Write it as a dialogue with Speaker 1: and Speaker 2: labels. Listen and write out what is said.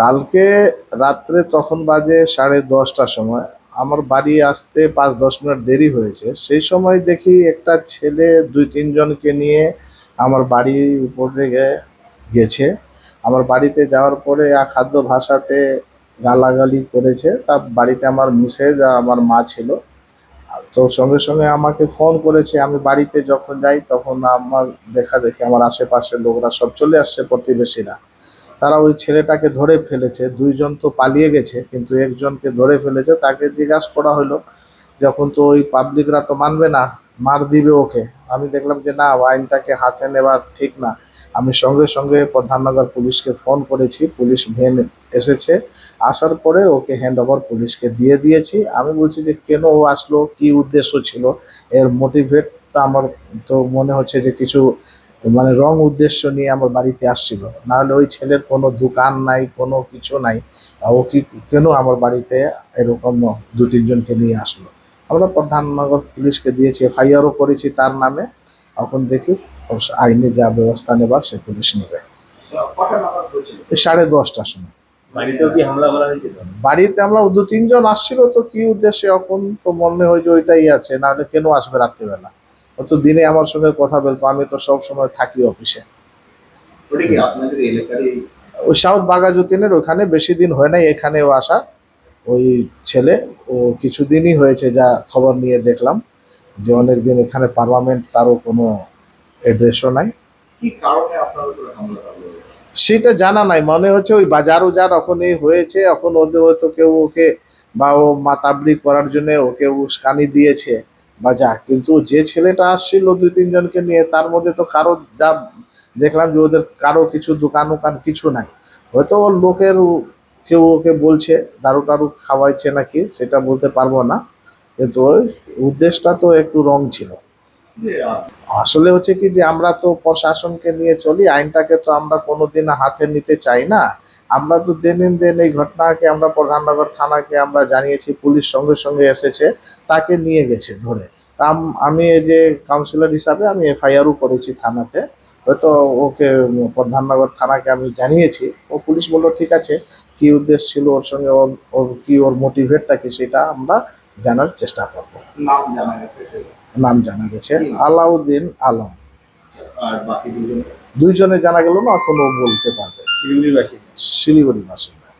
Speaker 1: কালকে রাত্রে তখন বাজে সাড়ে দশটার সময়। আমার বাড়ি আসতে পাঁচ দশ মিনিট দেরি হয়েছে। সেই সময় দেখি একটা ছেলে দুই তিনজনকে নিয়ে আমার বাড়ির উপরে গেছে। আমার বাড়িতে যাওয়ার পরে খাদ্য ভাষাতে গালাগালি করেছে। তার বাড়িতে আমার মিসেজ আর আমার মা ছিল। তো সঙ্গে সঙ্গে আমাকে ফোন করেছে। আমি বাড়িতে যখন যাই তখন আমার দেখা দেখি আমার আশেপাশের লোকরা সব চলে আসছে প্রতিবেশীরা। তারা ওই ছেলেটাকে ধরে ফেলেছে, দুইজন তো পালিয়ে গেছে, কিন্তু একজনকে ধরে ফেলেছে, তাকে জিজ্ঞাসা করা হলো, যখন তো ওই পাবলিকরা তো মানবে না, মার দিবে ওকে। আমি দেখলাম যে না, আইনটাকে হাতে নেওয়া ঠিক না। আমি সঙ্গে সঙ্গে প্রধাননগর পুলিশকে ফোন করেছি, পুলিশ ভ্যান এসেছে, আসার পরে ওকে হ্যান্ড ওভার পুলিশকে দিয়ে দিয়েছি। আমি বলছি যে কেন ও আসলো, কি উদ্দেশ্য ছিল, এর মোটিভেট আমার তো মনে হচ্ছে যে কিছু মানে রং উদ্দেশ্য নিয়ে আমার বাড়িতে আসছিল। নাহলে ওই ছেলের কোনো দোকান নাই কোনো কিছু নাই। ও কি কেন আমার বাড়িতে এরকম দু তিনজনকে নিয়ে আসলো? আমরা প্রধাননগর পুলিশকে দিয়েছি এফআইআরও করেছি তার নামে। এখন দেখি আইনে যা ব্যবস্থা নেবার সে পুলিশ নেবে। সাড়ে দশটার সময়। বাড়িতে আমরা দু তিনজন আসছিল তো কি উদ্দেশ্যে এখন তো মনে হয় যে ওইটাই আছে নাহলে কেন আসবে রাত্রিবেলা? ও তো দিনে আমার সঙ্গে কথা বলতো আমি তো সব সময় থাকি অফিসে। ওই সাউথ বাগাজুতিনের ওখানে বেশি দিন হয় নাই এখানেও আসা। ওই ছেলে ও কিছুদিনই হয়েছে যা খবর নিয়ে দেখলাম যে অনেক দিন এখানে পার্লামেন্ট তারও কোনো অ্যাড্রেসও নাই। সেটা জানা নাই মনে হচ্ছে ওই বাজার উজার ওখানে হয়েছে এখন ওদের হয়তো কেউ ওকে বা ও মাতাবলি করার জন্য ওকে উস্কানি দিয়েছে। বা যা, কিন্তু যে ছেলেটা আসছিল দুই তিনজনকে নিয়ে, তার মধ্যে তো কারও যা দেখলাম যে ওদের কারও কিছু দোকান উকান কিছু নাই। হয়তো লোকের কেউ ওকে বলছে, দারু টারু খাওয়াইছে নাকি, সেটা বলতে পারব না। কিন্তু উদ্দেশ্যটা তো একটু রং ছিল। আসলে হচ্ছে কি যে আমরা তো প্রশাসনকে নিয়ে চলি, আইনটাকে তো আমরা কোনোদিন হাতে নিতে চাই না। আমরা তো দিন দিন এই ঘটনাকে আমরা প্রধাননগর থানাকে আমরা জানিয়েছি পুলিশ সঙ্গে সঙ্গে এসেছে তাকে নিয়ে গেছে ধরে। আমি এই যে কাউন্সিলর হিসাবে আমি এফআইআরও করেছি থানাতে হয়তো ওকে প্রধাননগর থানাকে আমি জানিয়েছি। ও পুলিশ বলল ঠিক আছে কি উদ্দেশ্য ছিল ওর সঙ্গে ওর ওর কি ওর মোটিভেটটা কি সেটা আমরা জানার চেষ্টা করব।
Speaker 2: নাম জানা গেছে
Speaker 1: নাম জানা গেছে। আলাউদ্দিন আলম।
Speaker 2: আর বাকি দুজন?
Speaker 1: দুইজনে জানা গেল না এখনও বলতে পারবে
Speaker 3: শিলিগুড়ির বাসিন্দা
Speaker 1: শিলিগুড়ি বাসিন্দা